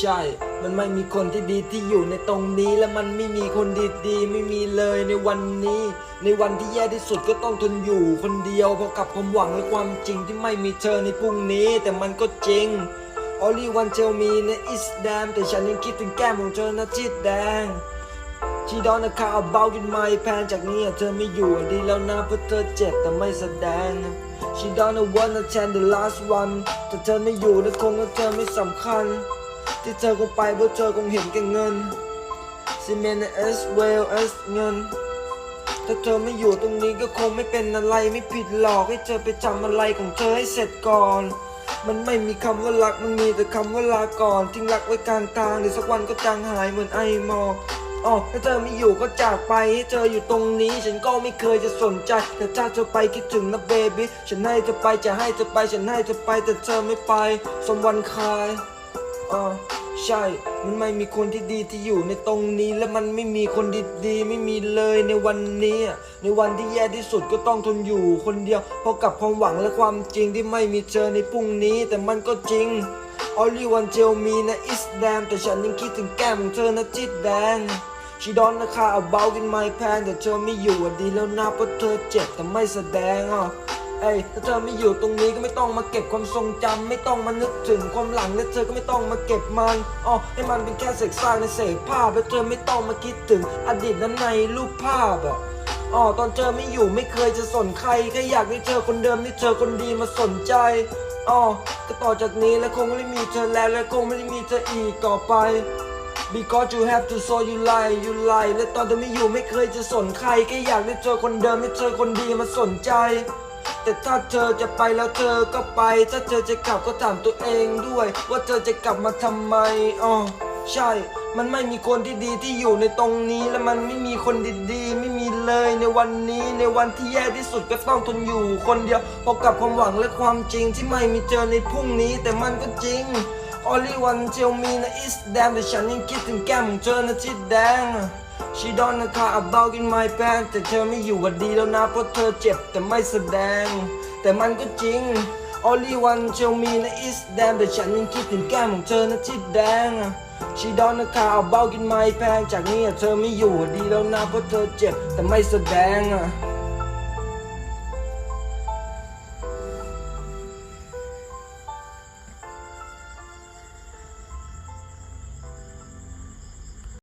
ใช่ มันไม่มีคนที่ดีที่อยู่ในตรงนี้ และมันไม่มีคนดีๆ ไม่มีเลยในวันนี้ ในวันที่แย่ที่สุดก็ต้องทนอยู่คนเดียวเพราะกับความหวังและความจริงที่ไม่มีเธอในพรุ่งนี้ แต่มันก็จริง Only one tell me นะ is damn แต่ฉันยังคิดถึงแก้มของเธอนะจิตแดงชีดอนนะคาเบากินไม้แพนจากนี้เธอไม่อยู่ดีแล้วนะเพราะเธอเจ็บแต่ไม่แสดง She don't wanna attend the last one แต่เธอไม่อยู่นะคงว่าเธอไม่สำคัญ ที่เธอคงไปเพราะเธอคงเห็นแก่เงินซีเมนต์ as well as เงินถ้าเธอไม่อยู่ตรงนี้ก็คงไม่เป็นอะไรไม่ผิดหรอกให้เธอไปจำอะไรของเธอให้เสร็จก่อน มันไม่มีคำว่ารักมันมีแต่คำว่าลาก่อน ทิ้งรักไว้กลางทางเดี๋ยวสักวันก็จางหายเหมือนไอหมอกอ๋อถ้าเธอไม่อยู่ก็จากไปให้เธออยู่ตรงนี้ ฉันก็ไม่เคยจะสนใจแต่ถ้าเธอไปคิดถึงนะเบบี้ฉันให้เธอไปจะให้เธอไปฉันให้เธอไปแต่เธอไม่ไปสมวันคายอ่า ใช่ มันไม่มีคนที่ดีที่อยู่ในตรงนี้ และมันไม่มีคนดีๆ ไม่มีเลยในวันนี้ ในวันที่แย่ที่สุดก็ต้องทนอยู่คนเดียวเพราะกับความหวังและความจริงที่ไม่มีเจอในพรุ่งนี้ แต่มันก็จริง Only one tell me นะ is damn แต่ฉันยังคิดถึงแก้มของเธอนะจิตแดง She don't know how about in my pan แต่เธอไม่อยู่อดีแล้วนะเพราะเธอเจ็บแต่ไม่แสดงอะ เอ้ยถ้าเธอไม่อยู่ตรงนี้ก็ไม่ต้องมาเก็บความทรงจำไม่ต้องมานึกถึงความหลังและเธอก็ไม่ต้องมาเก็บมันอ๋อให้มันเป็นแค่เศษซากในเศษภาพแล้วเธอไม่ต้องมาคิดถึงอดีตนั้นในรูปภาพอะอ๋อตอนเธอไม่อยู่ไม่เคยจะสนใครแค่อยากให้เธอคนเดิมที่เธอคนดีมาสนใจอ๋อก็ต่อจากนี้แล้วคงไม่ได้มีเธอแล้วและคงไม่ได้มีเธออีกต่อไป because you have to so you lie you lie และตอนเธอไม่อยู่ไม่เคยจะสนใครแค่อยากได้เจอคนเดิมให้เจอคนดีมาสนใจ แต่ถ้าเธอจะไปแล้วเธอก็ไป ถ้าเธอจะกลับก็ถามตัวเองด้วย ว่าเธอจะกลับมาทำไมอ๋อใช่ มันไม่มีคนที่ดีที่อยู่ในตรงนี้ และมันไม่มีคนดีๆ ไม่มีเลยในวันนี้ในวันที่แย่ที่สุดก็ต้องทนอยู่ คนเดียวพบกับความหวังและความจริงที่ไม่มีเจอในพรุ่งนี้ แต่มันก็จริง Only one tell me นะ is damn แต่ฉันยังคิดถึงแก้มของเธอนะที่แดง She don't know how about in my pants แต่เธอไม่อยู่วันดีแล้วนะเพราะเธอเจ็บแต่ไม่แสดง แต่มันก็จริง Only one tell me นะ is damn แต่ฉันยังคิดถึงแก้มของเธอนะที่แดง She don't know how about in my pants จากนี้เธอไม่อยู่วันดีแล้วนะเพราะเธอเจ็บแต่ไม่แสดงอะ